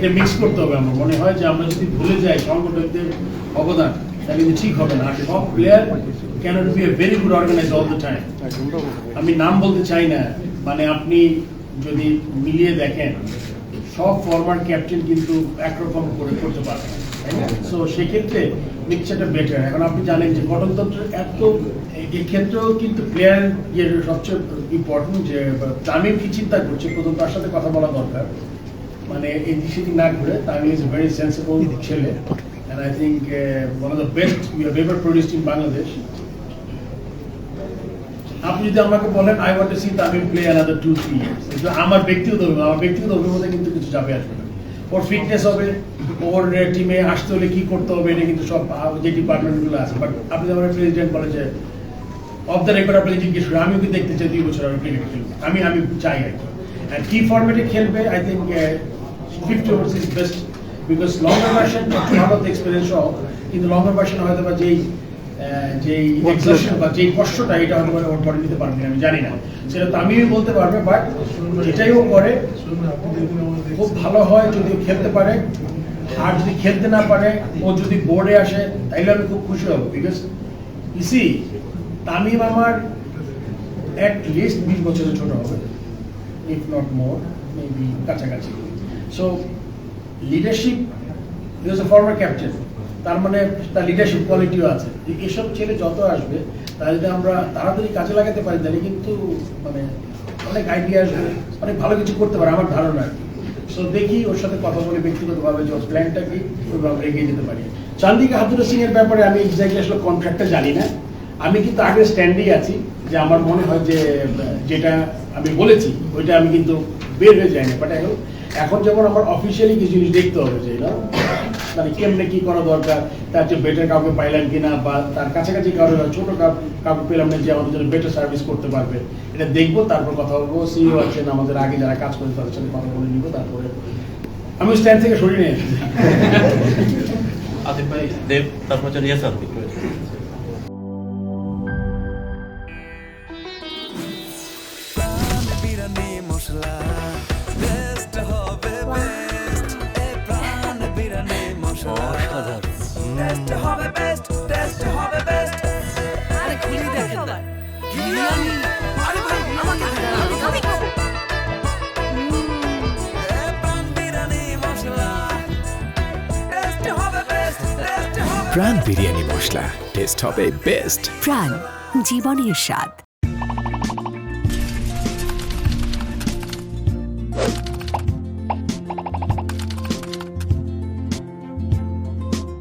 এটা মিক্স করতে হবে আমার। মনে হয় যে আমরা যদি ভুলে যাই সংগঠকদের অবদান, তাহলে কিন্তু ঠিক হবে না। সব player cannot be a very good organise all the time আমি নাম বলতে চাই না। মানে আপনি যদি মিলিয়ে দেখেন, সব ফরওয়ার্ড ক্যাপ্টেন কিন্তু একরকম করে করতে পারে সো সেক্ষেত্রে মিক্সচারটা বেটার এখন আপনি জানেন যে গঠনতন্ত্রের এত এক্ষেত্রেও কিন্তু প্লেয়ার ইয়ে সবচেয়ে ইম্পর্টেন্ট যে তামিম কি চিন্তা করছে? প্রথম তার সাথে কথা বলা দরকার। মানে এই সেদিক না ঘুরে তামিম ইজ ভেরি সেন্সিবল ছেলে uh, one of the best we have ever produced in Bangladesh. আপনি যদি আমাকে বলেন I want to see Tamim play another two three years আমার ব্যক্তিগত আমার ব্যক্তিগত অভিমতে কিন্তু কিছু যাবে আসবে না। ওর ফিটনেস হবে ওর টিমে আসতে হলে কি করতে হবে এটা কিন্তু সব যে ডিপার্টমেন্টগুলো আছে। বাট আপনি প্রেসিডেন্ট বলে যে অফ দ্য রেকর্ড আপনি জিজ্ঞেস করেন আমিও কি দেখতে চাই দুই বছর আমি ক্রিকেট খেলব? আমি আমি চাই আর কি। কি ফরম্যাটে খেলবে I think fifty overs is best because longer version ভালো এক্সপিরিয়েন্স সহ কিন্তু লঙ্গার ভার্সন হয়তো বা যেই যেই exertion বা যেই কষ্টটা এটা হয়তো ওর করে নিতে পারবে আমি জানি না। সেটা তো আমিও বলতে পারবে বাট যেটাই ও করে খুব ভালো হয় যদি খেলতে পারে। আর যদি খেলতে না পারে ও যদি বোর্ডে আসে তাইলে আমি খুব খুশি হব বিকজ ইসি তামিম আমার অ্যাট লিস্ট বিশ বছরের ছোট হবে ইফ নট মোর মেবি কাছাকাছি। So leadership is a former captain তার মানে তার লিডারশিপ কোয়ালিটিও আছে। এসব ছেলে যত আসবে, তারা যদি আমরা তাড়াতাড়ি কাজে লাগাতে পারি, তাহলে কিন্তু মানে অনেক আইডিয়া আসবে অনেক ভালো কিছু করতে পারে, আমার ধারণা আর সো দেখি ওর সাথে কথা বলে ব্যক্তিগতভাবে যে ওর প্ল্যানটা কি, ওইভাবে এগিয়ে যেতে পারি। চান্দিকা হাতুরা সিং এর ব্যাপারে আমি এক্স্যাক্টলি আসলে কন্ট্রাক্টটা জানি না। আমি কিন্তু আগে স্ট্যান্ডেই আছি যে আমার মনে হয় যে যেটা আমি বলেছি, ওইটা আমি কিন্তু বের হয়ে যাইনি বাট এখন এখন যেমন আমার অফিসিয়ালি কিছু জিনিস দেখতে হবে, যে না মানে কেমনে কি করা দরকার, তার যে বেটার কাউকে পাইলাম কিনা, বা তার কাছাকাছি কারও ছোট কাউ- কাউকে পেলাম না যে আমাদের জন্য বেটার সার্ভিস করতে পারবে এটা দেখব, তারপর কথা বলব সিইও আছেন, আমাদের আগে যারা কাজ করে তাদের সাথে কথা বলে নিবো, তারপরে আমি স্ট্যান্ড থেকে সরিয়ে নিয়ে এসেছি। আদিব ভাই, দেব, তারপর হচ্ছে মশলা টেস্ট হবে বেস্ট টেস্ট হবে বেস্ট আরে খুলি দেখেন না। বিরিয়ানি। আরে ভাই আমাকে আমি খাব। এ প্রাণ বিরানি মশলা। টেস্ট হবে বেস্ট টেস্ট হবে প্রাণ বিরিয়ানি মশলা। টেস্ট হবে বেস্ট প্রাণ জীবনের স্বাদ।